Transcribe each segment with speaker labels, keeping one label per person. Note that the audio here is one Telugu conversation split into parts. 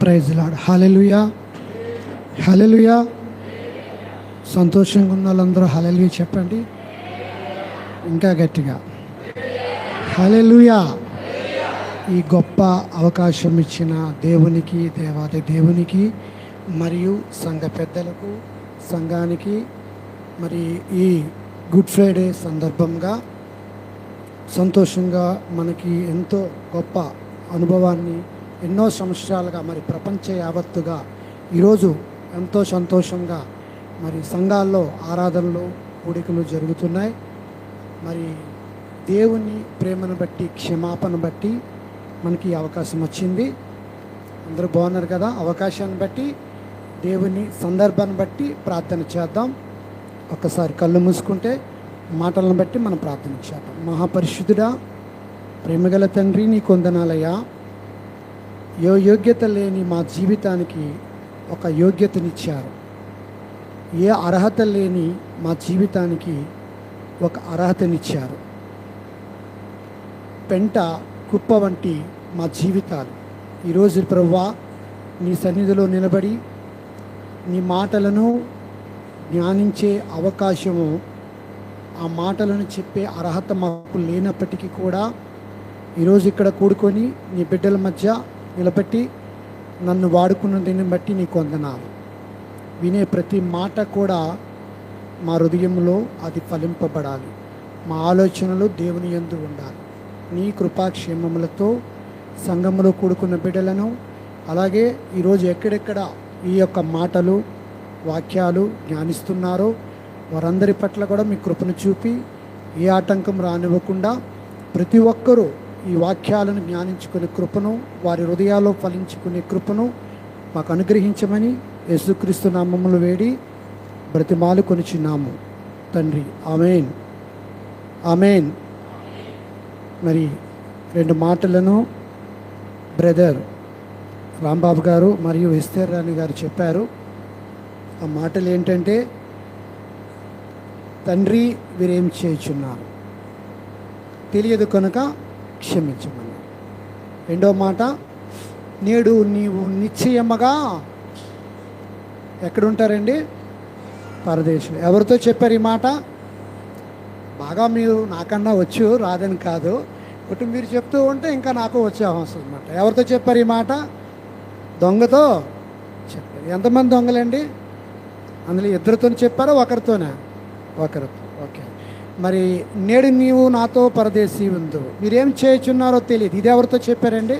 Speaker 1: ప్రైజ్ లాడ్ హలెలుయా హలెలుయా సంతోషంగా ఉన్న వాళ్ళందరూ హలెలుయా చెప్పండి. ఇంకా గట్టిగా. హలెలుయా ఈ గొప్ప అవకాశం ఇచ్చిన దేవునికి దేవాది దేవునికి మరియు సంఘ పెద్దలకు సంఘానికి మరి ఈ గుడ్ ఫ్రైడే సందర్భంగా సంతోషంగా మనకి ఎంతో గొప్ప అనుభవాన్ని ఎన్నో సంవత్సరాలుగా మరి ప్రపంచ యావత్తుగా ఈరోజు ఎంతో సంతోషంగా మరి సంఘాల్లో ఆరాధనలు కూడికలు జరుగుతున్నాయి. మరి దేవుని ప్రేమను బట్టి క్షమాపణ బట్టి మనకి అవకాశం వచ్చింది. అందరూ బాగున్నారు కదా? అవకాశాన్ని బట్టి దేవుని సందర్భాన్ని బట్టి ప్రార్థన చేద్దాం. ఒక్కసారి కళ్ళు మూసుకుంటే మాటలను బట్టి మనం ప్రార్థన చేద్దాం. మహాపరిశుద్ధుడా ప్రేమగల తండ్రి నీ కొందనాలయ్యా యోగ్యత లేని మా జీవితానికి ఒక యోగ్యతనిచ్చారు. ఏ అర్హత లేని మా జీవితానికి ఒక అర్హతనిచ్చారు. పెంట కుప్ప వంటి మా జీవితాలు. ఈరోజు ప్రవ్వా నీ సన్నిధిలో నిలబడి నీ మాటలను ధ్యానించే అవకాశము ఆ మాటలను చెప్పే అర్హత మాకు లేనప్పటికీ కూడా ఈరోజు ఇక్కడ కూడుకొని నీ బిడ్డల మధ్య నిలబెట్టి నన్ను వాడుకున్న దీన్ని బట్టి నీకు వందనాలు. వినే ప్రతి మాట కూడా మా హృదయంలో అది ఫలింపబడాలి. మా ఆలోచనలు దేవుని యందు ఉండాలి. నీ కృపాక్షేమములతో సంఘములో కూడుకున్న బిడ్డలను అలాగే ఈరోజు ఎక్కడెక్కడ ఈ యొక్క మాటలు వాక్యాలు జ్ఞానిస్తున్నారో వారందరి పట్ల కూడా మీ కృపను చూపి ఏ ఆటంకం రానివ్వకుండా ప్రతి ఒక్కరూ ఈ వాక్యాలను జ్ఞానించుకునే కృపను వారి హృదయాల్లో ఫలించుకునే కృపను మాకు అనుగ్రహించమని యేసుక్రీస్తు నామములు వేడి బ్రతిమాలు కొనిచున్నాము. తండ్రి ఆమెన్. ఆమెన్. మరి రెండు మాటలను బ్రదర్ రాంబాబు గారు మరియు ఎస్తేర్ రాణి గారు చెప్పారు. ఆ మాటలు ఏంటంటే తండ్రి వీరేం చేయుచున్నారు? తెలియదు కనుక క్షమించమని. రెండో మాట నేడు నీవు నిశ్చయముగా ఎక్కడుంటారండి? పరదేశం ఎవరితో చెప్పారు ఈ మాట? బాగా మీరు నాకన్నా వచ్చు రాదని కాదు. ఒకటి మీరు చెప్తూ ఉంటే ఇంకా నాకు వచ్చే అవసరం అనమాట ఎవరితో చెప్పారు ఈ మాట? దొంగతో చెప్పారు. ఎంతమంది దొంగలండి? అందులో ఇద్దరితో చెప్పారా? ఒకరితోనే? ఒకరితో. మరి నేడు నీవు నాతో పరదేశీ ఉందో మీరేం చేయుచున్నారో తెలియదు. ఇది ఎవరితో చెప్పారండి?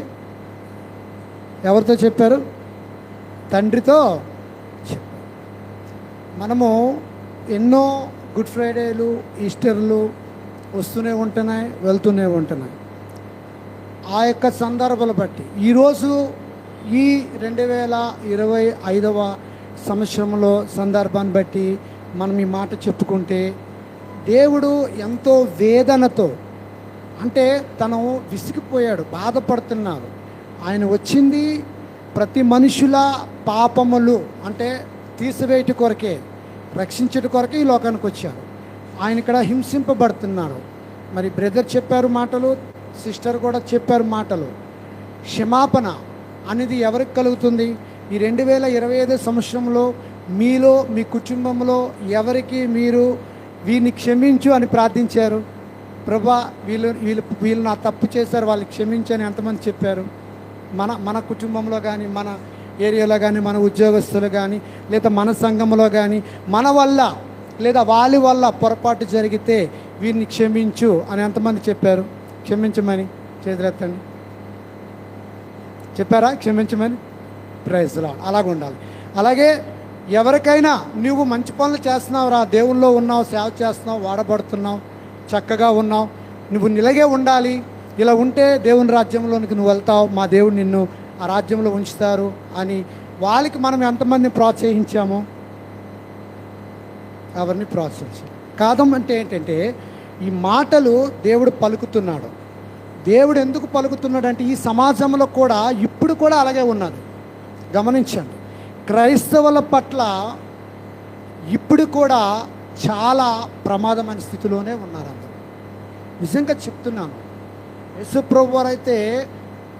Speaker 1: ఎవరితో చెప్పారు? తండ్రితో మనము ఎన్నో గుడ్ ఫ్రైడేలు ఈస్టర్లు వస్తూనే ఉంటున్నాయి వెళ్తూనే ఉంటున్నాయి. ఆ యొక్క సందర్భాలు బట్టి ఈరోజు ఈ రెండు వేల ఇరవై ఐదవ సంవత్సరంలో సందర్భాన్ని బట్టి మనం ఈ మాట చెప్పుకుంటే దేవుడు ఎంతో వేదనతో అంటే తను విసిగిపోయాడు బాధపడుతున్నాడు. ఆయన వచ్చింది ప్రతి మనుషుల పాపములు అంటే తీసివేయటి కొరకే రక్షించటి కొరకే ఈ లోకానికి వచ్చాడు. ఆయన ఇక్కడ హింసింపబడుతున్నాడు. మరి బ్రదర్ చెప్పారు మాటలు సిస్టర్ కూడా చెప్పారు మాటలు. క్షమాపణ అనేది ఎవరికి కలుగుతుంది? ఈ రెండు వేల ఇరవై ఐదు సంవత్సరంలో మీలో మీ కుటుంబంలో ఎవరికి మీరు వీరిని క్షమించు అని ప్రార్థించారు. ప్రభా వీళ్ళు వీళ్ళు వీళ్ళు నా తప్పు చేశారు వాళ్ళు క్షమించని ఎంతమంది చెప్పారు. మన మన కుటుంబంలో కానీ మన ఏరియాలో కానీ మన ఉద్యోగస్తులు కానీ లేదా మన సంఘంలో కానీ మన వల్ల లేదా వాళ్ళ వల్ల పొరపాటు జరిగితే వీరిని క్షమించు అని ఎంతమంది చెప్పారు. క్షమించమని చేతులెత్తండి. చెప్పారా? క్షమించమని? ప్రైజ్లా అలాగ ఉండాలి అలాగే ఎవరికైనా నువ్వు మంచి పనులు చేస్తున్నావు రా దేవుల్లో ఉన్నావు సేవ చేస్తున్నావు వాడబడుతున్నావు చక్కగా ఉన్నావు. నువ్వు నిలగే ఉండాలి. ఇలా ఉంటే దేవుని రాజ్యంలోనికి నువ్వు వెళ్తావు. మా దేవుడు నిన్ను ఆ రాజ్యంలో ఉంచుతారు అని వాళ్ళకి మనం ఎంతమందిని ప్రోత్సహించాము? ఎవరిని ప్రోత్సహించాం కాదం అంటే ఏంటంటే ఈ మాటలు దేవుడు పలుకుతున్నాడు. దేవుడు ఎందుకు పలుకుతున్నాడు అంటే ఈ సమాజంలో కూడా ఇప్పుడు కూడా అలాగే ఉన్నది. గమనించండి. క్రైస్తవుల పట్ల ఇప్పుడు కూడా చాలా ప్రమాదమైన స్థితిలోనే ఉన్నారు అందరూ నిజంగా చెప్తున్నాను. యేసు వారు అయితే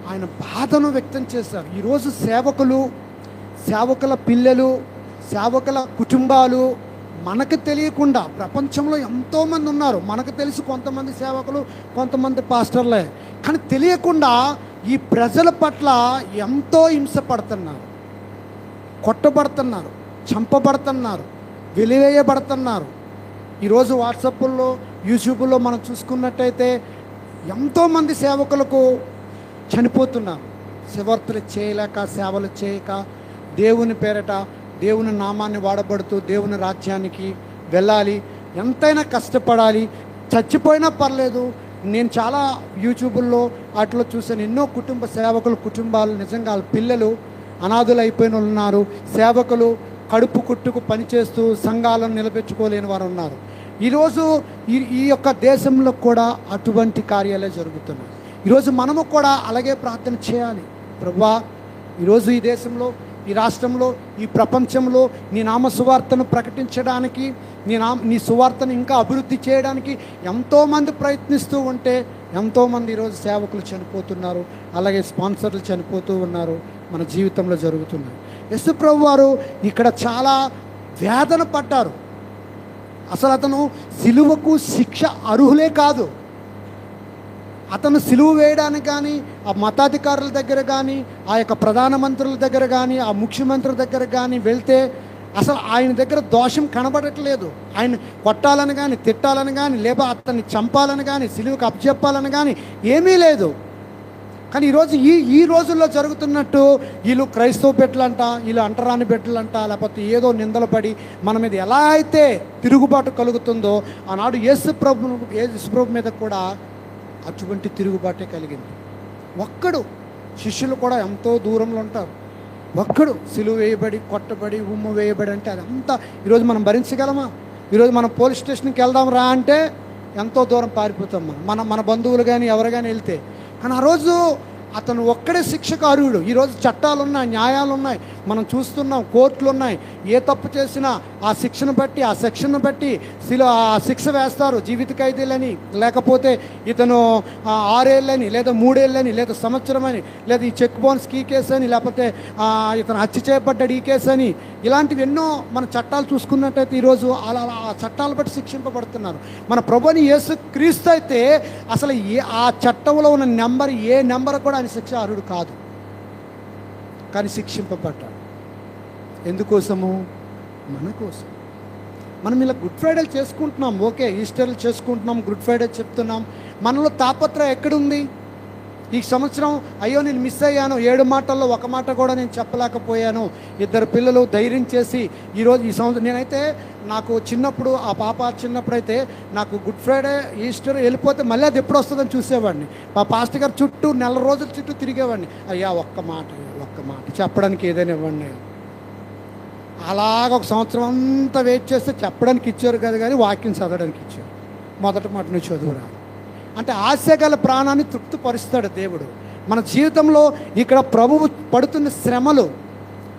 Speaker 1: ఆయన బాధను వ్యక్తం చేశారు. ఈరోజు సేవకులు సేవకుల పిల్లలు సేవకుల కుటుంబాలు మనకు తెలియకుండా ప్రపంచంలో ఎంతోమంది ఉన్నారు. మనకు తెలిసి కొంతమంది సేవకులు కొంతమంది పాస్టర్లే. కానీ తెలియకుండా ఈ ప్రజల పట్ల ఎంతో హింస పడుతున్నారు. కొట్టబడుతున్నారు చంపబడుతున్నారు వెలివేయబడుతున్నారు. ఈరోజు వాట్సాప్లో యూట్యూబ్లో మనం చూసుకున్నట్టయితే ఎంతోమంది సేవకులకు చనిపోతున్నారు. శివర్తులు చేయలేక సేవలు చేయక దేవుని పేరట దేవుని నామాన్ని వాడబడుతూ దేవుని రాజ్యానికి వెళ్ళాలి. ఎంతైనా కష్టపడాలి. చచ్చిపోయినా పర్లేదు. నేను చాలా యూట్యూబుల్లో అట్లా చూసాను ఎన్నో కుటుంబ సేవకులు కుటుంబాలు నిజంగా వాళ్ళ పిల్లలు అనాథులైపోయిన వాళ్ళు ఉన్నారు. సేవకులు కడుపు కుట్టుకు పనిచేస్తూ సంఘాలను నిలబెట్టుకోలేని వారు ఉన్నారు. ఈరోజు ఈ ఈ యొక్క దేశంలో కూడా అటువంటి కార్యాలే జరుగుతున్నాయి. ఈరోజు మనము కూడా అలాగే ప్రార్థన చేయాలి. ప్రభా ఈరోజు ఈ దేశంలో ఈ రాష్ట్రంలో ఈ ప్రపంచంలో నీ నామ సువార్తను ప్రకటించడానికి నీ నామ నీ సువార్తను ఇంకా అభివృద్ధి చేయడానికి ఎంతోమంది ప్రయత్నిస్తూ ఉంటే ఎంతోమంది ఈరోజు సేవకులు చనిపోతున్నారు. అలాగే స్పాన్సర్లు చనిపోతూ ఉన్నారు. మన జీవితంలో జరుగుతున్నాయి. యశుప్రభు వారు ఇక్కడ చాలా వేదన పడ్డారు. అసలు అతను సిలువకు శిక్ష అర్హులే కాదు. అతను సిలువ వేయడానికి కానీ ఆ మతాధికారుల దగ్గర కానీ ఆ యొక్క ప్రధానమంత్రుల దగ్గర కానీ ఆ ముఖ్యమంత్రుల దగ్గర కానీ వెళ్తే అసలు ఆయన దగ్గర దోషం కనబడట్లేదు. ఆయన కొట్టాలని కానీ తిట్టాలని కానీ లేదా అతన్ని చంపాలని కానీ సిలువకు అప్పచెప్పాలని కానీ ఏమీ లేదు. కానీ ఈరోజు ఈ ఈ రోజుల్లో జరుగుతున్నట్టు వీళ్ళు క్రైస్తవ పెట్టలంట వీళ్ళు అంటరాని పెట్టలంట లేకపోతే ఏదో నిందలు పడి మన మీద ఎలా అయితే తిరుగుబాటు కలుగుతుందో ఆనాడు యేసు ప్రభు యేసు ప్రభు మీద కూడా అటువంటి తిరుగుబాటే కలిగింది. ఒక్కడు శిష్యులు కూడా ఎంతో దూరంలో ఉంటారు. ఒక్కడు సిలువ వేయబడి కొట్టబడి ఉమ్ము వేయబడి అంటే అదంతా ఈరోజు మనం భరించగలమా? ఈరోజు మనం పోలీస్ స్టేషన్కి వెళ్దాం రా అంటే ఎంతో దూరం పారిపోతాం మనం. మన మన బంధువులు కానీ ఎవరు కానీ వెళ్తే కానీ ఆ రోజు అతను ఒక్కడే శిక్షకు అర్హుడు. ఈరోజు చట్టాలు ఉన్నాయి న్యాయాలు ఉన్నాయి మనం చూస్తున్నాం కోర్టులు ఉన్నాయి ఏ తప్పు చేసినా ఆ శిక్షను బట్టి ఆ సెక్షన్ను బట్టి శిల ఆ శిక్ష వేస్తారు. జీవిత ఖైదీలని లేకపోతే ఇతను ఆరేళ్ళని లేదా మూడేళ్ళని లేదా సంవత్సరం అని లేదా ఈ చెక్ బౌన్స్ ఈ కేసు అని లేకపోతే ఇతను హత్య చేయబడ్డాడు ఈ కేసు అని ఇలాంటివి ఎన్నో మన చట్టాలు చూసుకున్నట్టయితే ఈరోజు అలా అలా ఆ చట్టాలు బట్టి శిక్షింపబడుతున్నారు. మన ప్రభుని యేసు క్రీస్తు అయితే అసలు ఏ ఆ చట్టంలో ఉన్న నెంబర్ ఏ నెంబర్ కూడా ఆయన శిక్ష అర్హుడు కాదు. కానీ శిక్షింపబడ్డాడు. ఎందుకోసము? మన కోసం. మనం ఇలా గుడ్ ఫ్రైడే చేసుకుంటున్నాం. ఓకే ఈస్టర్లు చేసుకుంటున్నాం గుడ్ ఫ్రైడే చెప్తున్నాం. మనలో తాపత్ర ఎక్కడుంది? ఈ సంవత్సరం అయ్యో నేను మిస్ అయ్యాను. ఏడు మాటల్లో ఒక మాట కూడా నేను చెప్పలేకపోయాను. ఇద్దరు పిల్లలు ధైర్యం చేసి ఈరోజు ఈ సంవత్సరం నేనైతే నాకు చిన్నప్పుడు ఆ పాప చిన్నప్పుడు అయితే నాకు గుడ్ ఫ్రైడే ఈస్టర్ వెళ్ళిపోతే మళ్ళీ అది ఎప్పుడు వస్తుందని చూసేవాడిని. మా పాస్టర్ గారు చుట్టూ నెల రోజుల చుట్టూ తిరిగేవాడిని. అయ్యా ఒక్క మాట ఒక్క మాట చెప్పడానికి ఏదైనా ఇవ్వండి. అలాగ ఒక సంవత్సరం అంతా వెయిట్ చేస్తే చెప్పడానికి ఇచ్చారు కదా కానీ వాక్యం చదవడానికి ఇచ్చారు. మొదటి మాట నువ్వు చదువురా. అంటే ఆశ గల ప్రాణాన్ని తృప్తిపరుస్తాడు దేవుడు. మన జీవితంలో ఇక్కడ ప్రభువు పడుతున్న శ్రమలు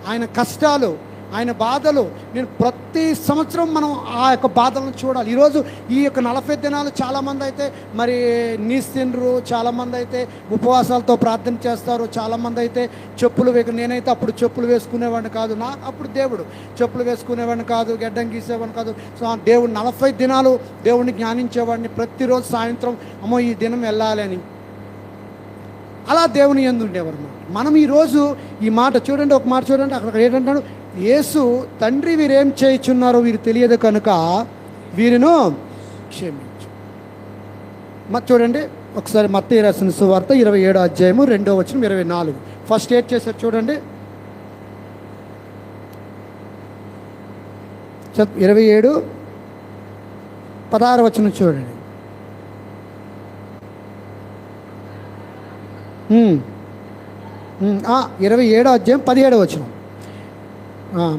Speaker 1: ఆయన కష్టాలు ఆయన బాధలు నేను ప్రతి సంవత్సరం మనం ఆ యొక్క బాధలను చూడాలి. ఈరోజు ఈ యొక్క నలభై దినాలు చాలామంది అయితే మరి నీస్ తినరు చాలామంది అయితే ఉపవాసాలతో ప్రార్థన చేస్తారు చాలామంది అయితే చెప్పులు వేక నేనైతే అప్పుడు చెప్పులు వేసుకునేవాడిని కాదు. నాకు అప్పుడు దేవుడు చెప్పులు వేసుకునేవాడిని కాదు గడ్డం గీసేవాడిని కాదు. సో దేవుడు నలభై దినాలు దేవుడిని జ్ఞానించేవాడిని. ప్రతిరోజు సాయంత్రం అమ్మో ఈ దినం వెళ్ళాలి అని. అలా దేవుని ఎందు ఉండేవారు మనం ఈరోజు ఈ మాట చూడండి ఒక మాట చూడండి అక్కడ ఏంటంటాడు? యేసు తండ్రి వీరేం చేయుచున్నారో వీరు తెలియదు కనుక వీరిను క్షమించు. మరి చూడండి ఒకసారి మత్తయి రాసిన సువార్త ఇరవై ఏడో అధ్యాయము రెండో వచ్చిన ఇరవై నాలుగు. ఫస్ట్ ఏడ్ చేశారు చూడండి. ఇరవై ఏడు పదహారు వచ్చిన చూడండి. ఇరవై ఏడో అధ్యాయం పదిహేడో వచ్చినాం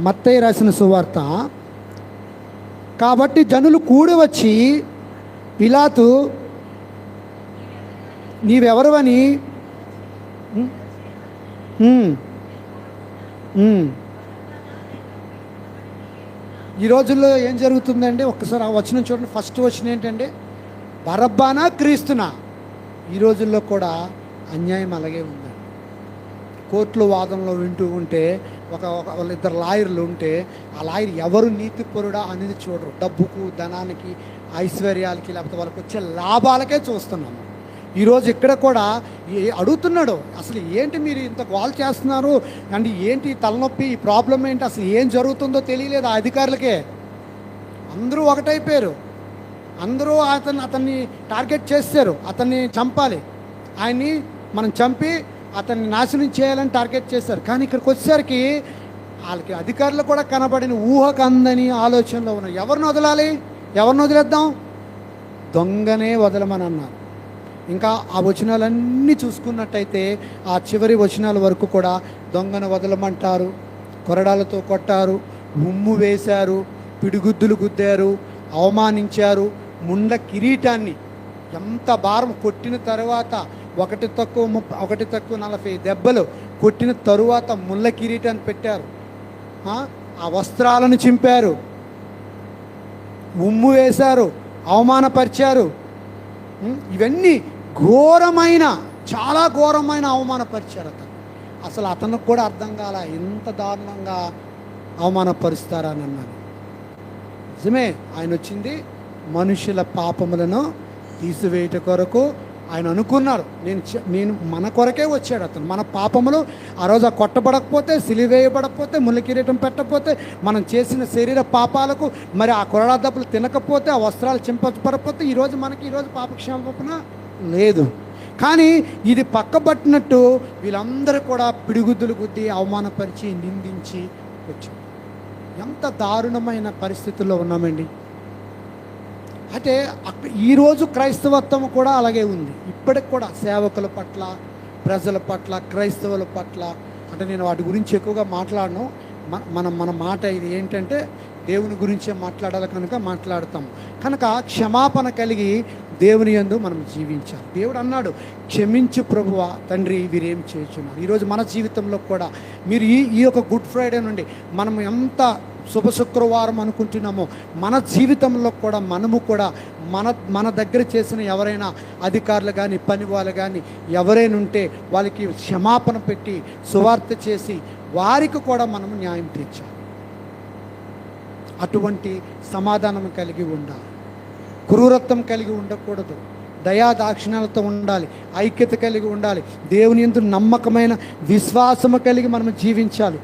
Speaker 1: మత్తయ్య రాసిన సువార్త. కాబట్టి జనులు కూడి వచ్చి పిలాతు నీవెవరవని? ఈ రోజుల్లో ఏం జరుగుతుందంటే ఒక్కసారి ఆ వచనం చూడండి. ఫస్ట్ వచ్చిన ఏంటంటే బరబ్బానా క్రీస్తునా. ఈ రోజుల్లో కూడా అన్యాయం అలాగే ఉందండి. కోర్టులో వాదంలో వింటూ ఉంటే ఒక ఒక వాళ్ళిద్దరు లాయర్లు ఉంటే ఆ లాయర్ ఎవరు నీతిపరుడా అనేది చూడరు. డబ్బుకు ధనానికి ఐశ్వర్యాలకి లేకపోతే వాళ్ళకి వచ్చే లాభాలకే చూస్తున్నాము. ఈరోజు ఇక్కడ కూడా ఏ- అడుగుతున్నాడు అసలు ఏంటి మీరు ఇంత గోల్ చేస్తున్నారు? అండ్ ఏంటి తలనొప్పి ఈ ప్రాబ్లం ఏంటి? అసలు ఏం జరుగుతుందో తెలియలేదు ఆ అధికారులకే. అందరూ ఒకటైపోయారు. అందరూ అతను అతన్ని టార్గెట్ చేశారు అతన్ని చంపాలి. ఆయన్ని మనం చంపి అతన్ని నాశనం చేయాలని టార్గెట్ చేశారు. కానీ ఇక్కడికి వచ్చేసరికి వాళ్ళకి అధికారులు కూడా కనబడిన ఊహకు అందని ఆలోచనలో ఉన్నారు. ఎవరిని వదలాలి? ఎవరిని వదిలేద్దాం? దొంగనే వదలమని అన్నారు. ఇంకా ఆ వచనాలన్నీ చూసుకున్నట్టయితే ఆ చివరి వచనాల వరకు కూడా దొంగను వదలమంటారు కొరడాలతో కొట్టారు ముమ్ము వేశారు పిడిగుద్దులు గుద్దారు అవమానించారు ముండ కిరీటాన్ని ఎంత భారం కొట్టిన తర్వాత ఒకటి తక్కువ ముప్ప ఒకటి తక్కువ నలభై దెబ్బలు కొట్టిన తరువాత ముళ్ళ కిరీటాన్ని పెట్టారు. ఆ? వస్త్రాలను చింపారు. ఉమ్ము వేశారు. అవమానపరిచారు. ఇవన్నీ ఘోరమైన చాలా ఘోరమైన అవమానపరిచారు అతను. అసలు అతనికి కూడా అర్థం కాల ఎంత దారుణంగా అవమానపరుస్తారని అన్నాను. నిజమే ఆయన వచ్చింది మనుషుల పాపములను తీసివేయట కొరకు ఆయన అనుకున్నారు. నేను నేను మన కొరకే వచ్చాడు అతను. మన పాపములు ఆ రోజు ఆ కొట్టబడకపోతే సిలివేయబడకపోతే ముళ్ళ కిరీటం పెట్టకపోతే మనం చేసిన శరీర పాపాలకు మరి ఆ కొరడా దెబ్బలు తినకపోతే ఆ వస్త్రాలు చింపబడకపోతే ఈరోజు మనకి ఈరోజు పాపక్షేమపన లేదు. కానీ ఇది పక్కబట్టినట్టు వీళ్ళందరూ కూడా పిడిగుద్దులు గుద్ది అవమానపరిచి నిందించి వచ్చారు. ఎంత దారుణమైన పరిస్థితుల్లో ఉన్నామండి. అంటే ఈరోజు క్రైస్తవత్వం కూడా అలాగే ఉంది. ఇప్పటికి కూడా సేవకుల పట్ల ప్రజల పట్ల క్రైస్తవుల పట్ల అంటే నేను వాటి గురించి ఎక్కువగా మాట్లాడను. మనం మన మన మాట ఇది ఏంటంటే దేవుని గురించే మాట్లాడాలి కనుక మాట్లాడతాం. కనుక క్షమాపణ కలిగి దేవుని యందు మనం జీవించాలి. దేవుడు అన్నాడు క్షమించు ప్రభువ తండ్రి వీరేం చేస్తున్నారు ఈరోజు మన జీవితంలో కూడా మీరు ఈ ఈ యొక్క గుడ్ ఫ్రైడే నుండి మనం ఎంత శుభ శుక్రవారం అనుకుంటున్నామో. మన జీవితంలో కూడా మనము కూడా మన మన దగ్గర చేసిన ఎవరైనా అధికారులు కానీ పని వాళ్ళు కానీ ఎవరైనా ఉంటే వాళ్ళకి క్షమాపణ పెట్టి సువార్త చేసి వారికి కూడా మనము న్యాయం తీర్చాలి. అటువంటి సమాధానం కలిగి ఉండాలి. క్రూరత్వం కలిగి ఉండకూడదు. దయాదాక్షిణ్యాలతో ఉండాలి. ఐక్యత కలిగి ఉండాలి. దేవుని ఎందు నమ్మకమైన విశ్వాసము కలిగి మనం జీవించాలి.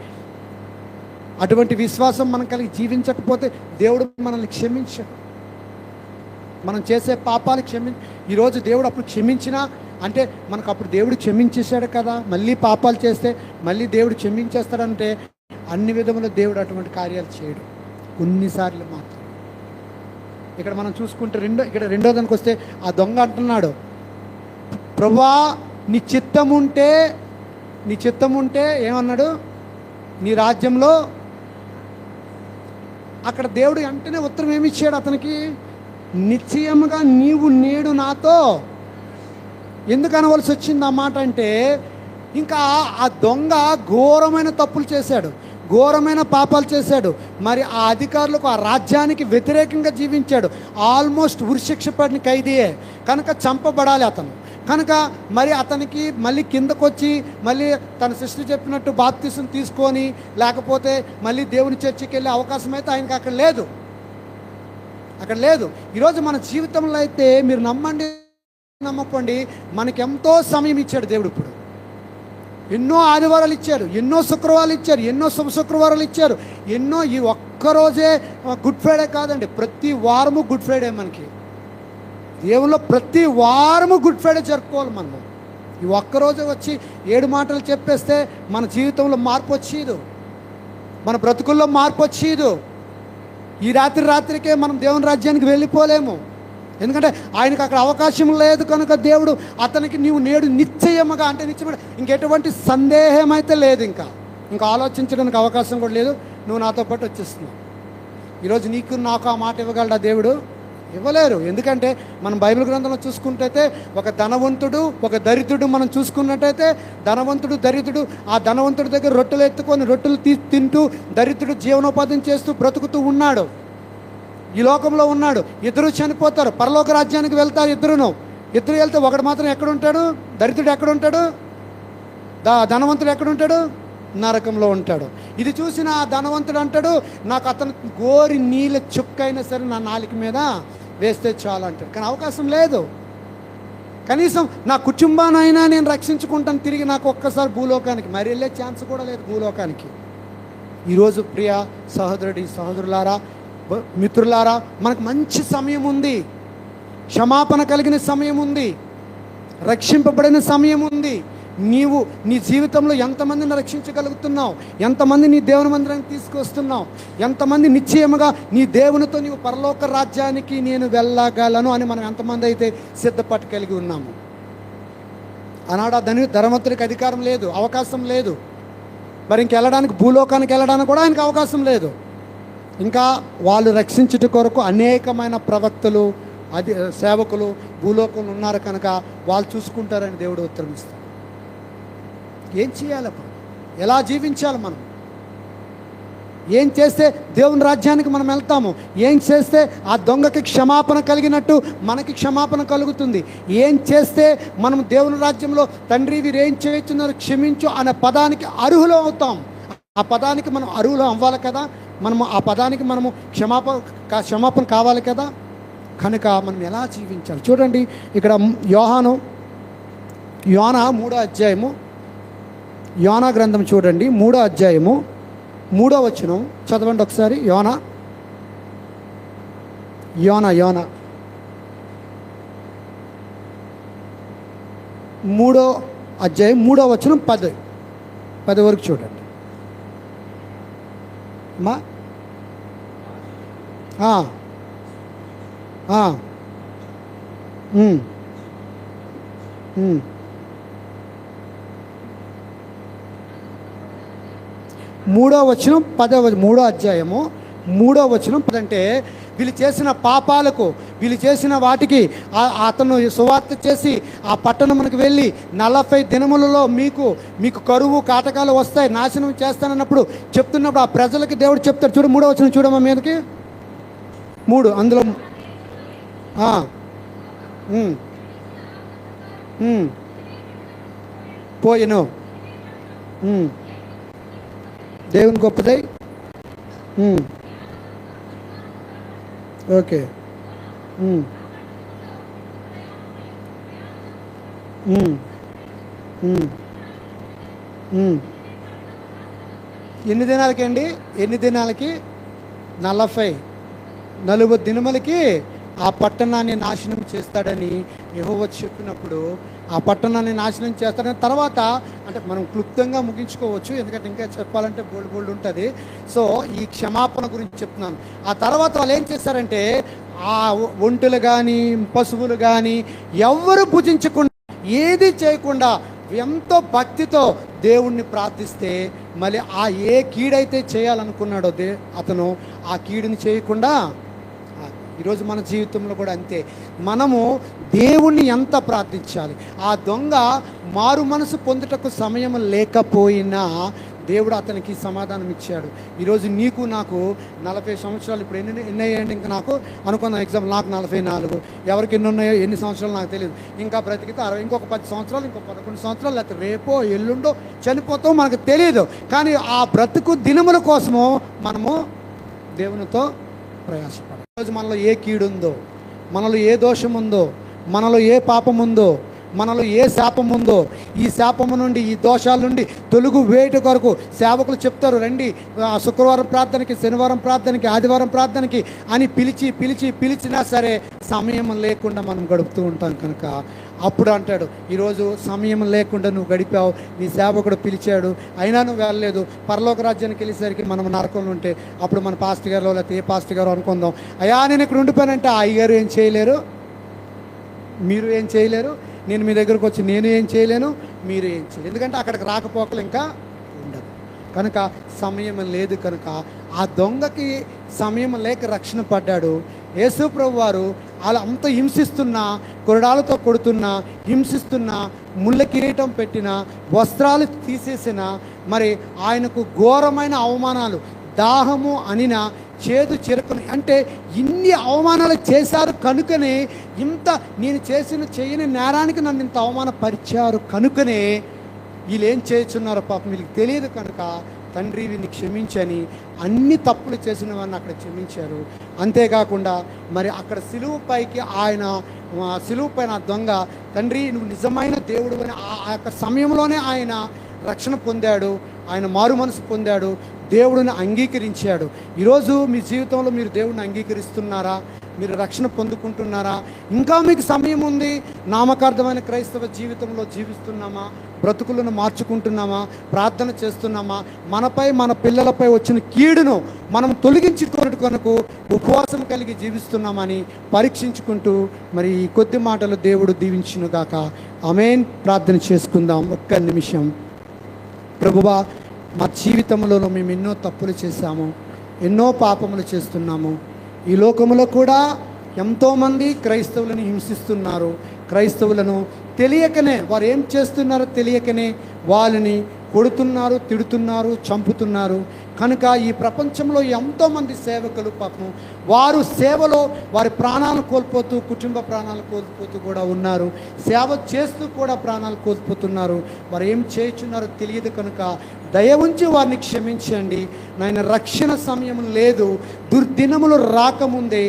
Speaker 1: అటువంటి విశ్వాసం మనం కలిగి జీవించకపోతే దేవుడు మనల్ని క్షమించడు మనం చేసే పాపాలు క్షమి ఈరోజు దేవుడు అప్పుడు క్షమించినా అంటే మనకు అప్పుడు దేవుడు క్షమించేశాడు కదా. మళ్ళీ పాపాలు చేస్తే మళ్ళీ దేవుడు క్షమించేస్తాడంటే అన్ని విధముల దేవుడు అటువంటి కార్యాలు చేయడు. కొన్నిసార్లు మాత్రం. ఇక్కడ మనం చూసుకుంటే రెండో ఇక్కడ రెండో దానికి వస్తే ఆ దొంగ అంటున్నాడు. ప్రభా నీ చిత్తం ఉంటే నీ చిత్తం ఉంటే ఏమన్నాడు? నీ రాజ్యంలో అక్కడ దేవుడు వెంటనే ఉత్తరం ఏమి ఇచ్చాడు అతనికి? నిశ్చయముగా నీవు నేడు నాతో ఎందుకు అనవలసి వచ్చింది ఆ మాట అంటే ఇంకా ఆ దొంగ ఘోరమైన తప్పులు చేశాడు ఘోరమైన పాపాలు చేశాడు మరి ఆ అధికారులకు ఆ రాజ్యానికి వ్యతిరేకంగా జీవించాడు. ఆల్మోస్ట్ ఉరిశిక్ష పడిన ఖైదీయే. కనుక చంపబడాలి అతను. కనుక మరి అతనికి మళ్ళీ కిందకు వచ్చి మళ్ళీ తన సిస్టర్ చెప్పినట్టు బాప్తిసం తీసుకొని లేకపోతే మళ్ళీ దేవుని చర్చికి వెళ్ళే అవకాశం అయితే ఆయనకి అక్కడ లేదు. అక్కడ లేదు. ఈరోజు మన జీవితంలో అయితే మీరు నమ్మండి నమ్మకండి మనకి ఎంతో సమయం ఇచ్చాడు దేవుడు ఇప్పుడు. ఎన్నో ఆదివారాలు ఇచ్చారు ఎన్నో శుక్రవారాలు ఇచ్చారు ఎన్నో శుభ శుక్రవారాలు ఇచ్చారు ఎన్నో ఈ ఒక్కరోజే గుడ్ ఫ్రైడే కాదండి ప్రతి వారము గుడ్ ఫ్రైడే మనకి. దేవుల్లో ప్రతి వారము గుడ్ ఫ్రైడే జరుపుకోవాలి మనం. ఈ ఒక్కరోజు వచ్చి ఏడు మాటలు చెప్పేస్తే మన జీవితంలో మార్పు వచ్చేదు. మన బ్రతుకుల్లో మార్పు వచ్చేదు. ఈ రాత్రి రాత్రికే మనం దేవుని రాజ్యానికి వెళ్ళిపోలేము. ఎందుకంటే ఆయనకు అక్కడ అవకాశం లేదు కనుక దేవుడు అతనికి నీవు నేడు నిశ్చయముగా అంటే నిశ్చయముగా ఇంకెటువంటి సందేహం అయితే లేదు ఇంకా. ఇంకా ఆలోచించడానికి అవకాశం కూడా లేదు. నువ్వు నాతో పాటు వచ్చేస్తున్నావు. ఈరోజు నీకు నాకు ఆ మాట ఇవ్వగలడా దేవుడు? ఇవ్వలేరు. ఎందుకంటే మనం బైబిల్ గ్రంథంలో చూసుకుంటైతే ఒక ధనవంతుడు ఒక దరిద్రుడు మనం చూసుకున్నట్టయితే ధనవంతుడు దరిద్రుడు ఆ ధనవంతుడి దగ్గర రొట్టెలు ఎత్తుకొని రొట్టెలు తీ తింటూ దరిద్రుడు జీవనోపాధం చేస్తూ బ్రతుకుతూ ఉన్నాడు. ఈ లోకంలో ఉన్నాడు. ఇద్దరు చనిపోతారు. పరలోక రాజ్యానికి వెళ్తారు ఇద్దరును. ఇద్దరు వెళ్తే ఒకడు మాత్రం ఎక్కడ ఉంటాడు దరిద్రుడు ఎక్కడ ఉంటాడు దా ధనవంతుడు ఎక్కడ ఉంటాడు నరకంలో ఉంటాడు. ఇది చూసిన ఆ ధనవంతుడు అంటాడు నాకు అతను గోరి నీళ్ళ చుక్కైనా సరే నా నాలుక మీద వేస్తే చాలు అంటాడు. కానీ అవకాశం లేదు. కనీసం నా కుటుంబానైనా నేను రక్షించుకుంటాను తిరిగి నాకు ఒక్కసారి భూలోకానికి. మరి వెళ్ళే ఛాన్స్ కూడా లేదు భూలోకానికి. ఈరోజు ప్రియ సహోదరుడి సహోదరులారా మిత్రులారా మనకు మంచి సమయం ఉంది. క్షమాపణ కలిగిన సమయం ఉంది. రక్షింపబడిన సమయం ఉంది. నీవు నీ జీవితంలో ఎంతమందిని రక్షించగలుగుతున్నావు? ఎంతమంది నీ దేవుని మందిరానికి తీసుకొస్తున్నావు ఎంతమంది నిశ్చయముగా నీ దేవునితో నీవు పరలోక రాజ్యానికి నేను వెళ్ళగలను అని మనం ఎంతమంది అయితే సిద్ధపట్టు కలిగి ఉన్నాము? అనాడ ధని ధనవంతుడికి అధికారం లేదు అవకాశం లేదు. మరి ఇంక వెళ్ళడానికి భూలోకానికి వెళ్ళడానికి కూడా ఆయనకు అవకాశం లేదు. ఇంకా వాళ్ళు రక్షించుట కొరకు అనేకమైన ప్రవక్తలు అది సేవకులు భూలోకంలో ఉన్నారు కనుక వాళ్ళు చూసుకుంటారని దేవుడు ఉత్తరమిస్తారు ఏం చేయాలి అప్పుడు? ఎలా జీవించాలి మనం? ఏం చేస్తే దేవుని రాజ్యానికి మనం వెళ్తాము? ఏం చేస్తే ఆ దొంగకి క్షమాపణ కలిగినట్టు మనకి క్షమాపణ కలుగుతుంది? ఏం చేస్తే మనం దేవుని రాజ్యంలో తండ్రి వీరు ఏం చేస్తున్నారు క్షమించు అనే పదానికి అర్హులు అవుతాం. ఆ పదానికి మనం అర్హులు అవ్వాలి కదా? మనము ఆ పదానికి మనము క్షమాపణ క్షమాపణ కావాలి కదా? కనుక మనం ఎలా జీవించాలి? చూడండి ఇక్కడ యోహాను యోన మూడో అధ్యాయము యోనా గ్రంథం చూడండి మూడో అధ్యాయము మూడో వచనం. చదవండి ఒకసారి యోన. యోన యోన. మూడో అధ్యాయం మూడో వచనం పది. పది వరకు చూడండి. మా ఆ. మూడో వచనం పదవ మూడో అధ్యాయము. మూడో వచనం అంటే వీళ్ళు చేసిన పాపాలకు వీళ్ళు చేసిన వాటికి అతను సువార్త చేసి ఆ పట్టణమునకు వెళ్ళి నలభై దినములలో మీకు మీకు కరువు కాటకాలు వస్తాయి నాశనం చేస్తానన్నప్పుడు చెప్తున్నప్పుడు ఆ ప్రజలకి దేవుడు చెప్తాడు. చూడు మూడో వచనం చూడమ్మా మీదకి. మూడు అందులో పోయిను. దేవుని గొప్పదై? ఓకే. ఎన్ని దినాలకి అండి ఎన్ని దినాలకి? నలభై. నలుగు దినములకి ఆ పట్టణాన్ని నాశనం చేస్తాడని యెహోవా చెప్పినప్పుడు ఆ పట్టణాన్ని నాశనం చేస్తారని తర్వాత అంటే మనం క్లుప్తంగా ముగించుకోవచ్చు ఎందుకంటే ఇంకా చెప్పాలంటే బోల్డ్ బోల్డ్ ఉంటుంది. సో ఈ క్షమాపణ గురించి చెప్తున్నాను. ఆ తర్వాత వాళ్ళు ఏం చేస్తారంటే ఆ ఒంటులు కానీ పశువులు కానీ ఎవరు భుజించకుండా ఏది చేయకుండా ఎంతో భక్తితో దేవుణ్ణి ప్రార్థిస్తే మళ్ళీ ఆ ఏ కీడైతే చేయాలనుకున్నాడో దే అతను ఆ కీడుని చేయకుండా ఈరోజు మన జీవితంలో కూడా అంతే. మనము దేవుణ్ణి ఎంత ప్రార్థించాలి? ఆ దొంగ మారు మనసు పొందుటకు సమయం లేకపోయినా దేవుడు అతనికి సమాధానం ఇచ్చాడు. ఈరోజు నీకు నాకు నలభై సంవత్సరాలు ఇప్పుడు ఎన్ని ఎన్ని అయ్యాయండి ఇంకా నాకు అనుకున్న ఎగ్జాంపుల్ నాకు నలభై నాలుగు. ఎవరికి ఎన్ని ఉన్నాయో ఎన్ని సంవత్సరాలు నాకు తెలియదు. ఇంకా బ్రతికితే అరవై ఇంకొక పది సంవత్సరాలు ఇంకో పదకొండు సంవత్సరాలు లేకపోతే రేపో ఎల్లుండో చనిపోతాం మనకు తెలియదు. కానీ ఆ బ్రతుకు దినముల కోసము మనము దేవునితో ప్రయాసం ఈరోజు మనలో ఏ కీడుందో మనలో ఏ దోషం ఉందో మనలో ఏ పాపం ఉందో మనలో ఏ శాపం ఉందో ఈ శాపము నుండి ఈ దోషాల నుండి తొలుగు వేట కొరకు సేవకులు చెప్తారు రండి శుక్రవారం ప్రార్థనకి శనివారం ప్రార్థనకి ఆదివారం ప్రార్థనకి అని పిలిచి పిలిచి పిలిచినా సరే సమయం లేకుండా మనం గడుపుతూ ఉంటాం కనుక. అప్పుడు అంటాడు ఈరోజు సమయం లేకుండా నువ్వు గడిపావు నీ సేవకుడు పిలిచాడు అయినా నువ్వు వెళ్ళలేదు పరలోక రాజ్యానికి వెళ్ళేసరికి మనం నరకంలో ఉంటే అప్పుడు మన పాస్ట్ గారు లేకపోతే ఏ పాస్ట్ గారు అనుకుందాం అయ్యా నేను ఇక్కడ ఉండిపోయానంటే. అయ్యగారు ఏం చేయలేరు? మీరు ఏం చేయలేరు? నేను మీ దగ్గరకు వచ్చి నేను ఏం చేయలేను మీరు ఏం చేయలేరు. ఎందుకంటే అక్కడికి రాకపోకలు ఇంకా ఉండదు. కనుక సమయం లేదు కనుక ఆ దొంగకి సమయం లేక రక్షణ పడ్డాడు. యేసుప్రభు వారు అలా అంత హింసిస్తున్నా కొరడాలతో కొడుతున్నా హింసిస్తున్నా ముళ్ళ కిరీటం పెట్టిన వస్త్రాలు తీసేసిన మరి ఆయనకు ఘోరమైన అవమానాలు దాహము అనిన చేదు చిరకను అంటే ఇన్ని అవమానాలు చేశారు కనుకనే ఇంత నేను చేసిన చేయని నేరానికి నన్ను ఇంత అవమానపరిచారు కనుకనే వీళ్ళు ఏం చేస్తున్నారో పాపం వీళ్ళకి తెలియదు కనుక తండ్రి వీళ్ళని క్షమించని అన్ని తప్పులు చేసిన వారిని అక్కడ క్షమించారు. అంతేకాకుండా మరి అక్కడ సిలువు పైకి ఆయన ఆ, సిలువు పైన దొంగ తండ్రి నువ్వు నిజమైన దేవుడు అని ఆ యొక్క సమయంలోనే ఆయన రక్షణ పొందాడు ఆయన మారు మనసు పొందాడు దేవుడిని అంగీకరించాడు. ఈరోజు మీ జీవితంలో మీరు దేవుడిని అంగీకరిస్తున్నారా? మీరు రక్షణ పొందుకుంటున్నారా? ఇంకా మీకు సమయం ఉంది. నామకార్థమైన క్రైస్తవ జీవితంలో జీవిస్తున్నామా? బ్రతుకులను మార్చుకుంటున్నామా? ప్రార్థన చేస్తున్నామా? మనపై మన పిల్లలపై వచ్చిన కీడును మనం తొలగించుకోనటు కొనకు ఉపవాసం కలిగి జీవిస్తున్నామని పరీక్షించుకుంటూ మరి ఈ కొద్ది మాటలు దేవుడు దీవించునుగాక. అమేన్ ప్రార్థన చేసుకుందాం. ఒక్క నిమిషం. ప్రభువా మా జీవితంలో మేము ఎన్నో తప్పులు చేశాము. ఎన్నో పాపములు చేస్తున్నాము. ఈ లోకములో కూడా ఎంతోమంది క్రైస్తవులను హింసిస్తున్నారు. క్రైస్తవులను తెలియకనే వారు ఏం చేస్తున్నారో తెలియకనే వాళ్ళని కొడుతున్నారు తిడుతున్నారు చంపుతున్నారు. కనుక ఈ ప్రపంచంలో ఎంతోమంది సేవకులు పాపం వారు సేవలో వారి ప్రాణాలు కోల్పోతూ కుటుంబ ప్రాణాలు కోల్పోతూ కూడా ఉన్నారు. సేవ చేస్తూ కూడా ప్రాణాలు కోల్పోతున్నారు. వారు ఏం చేయుచున్నారో తెలియదు కనుక దయ ఉంచి వారిని క్షమించండి. నాయన రక్షణ సమయం లేదు. దుర్దినములు రాకముందే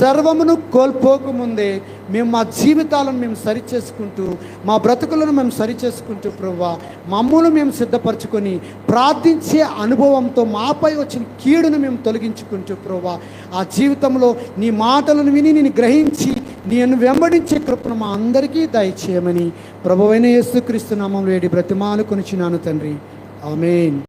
Speaker 1: సర్వమును కోల్పోకముందే మేము మా జీవితాలను మేము సరిచేసుకుంటూ మా బ్రతుకులను మేము సరిచేసుకుంటూ ప్రవ్వా మమ్మల్ని మేము సిద్ధపరచుకొని ప్రార్థించే అనుభవంతో మాపై వచ్చిన కీడును మేము తొలగించుకుంటూ ప్రభా ఆ జీవితంలో నీ మాటలను విని నేను గ్రహించి నేను వెంబడించే కృపను మా అందరికీ దయచేయమని ప్రభువైన యేసుక్రీస్తు నామం వేడి బ్రతిమాలు కొనిచినాను తండ్రి. ఆమెన్.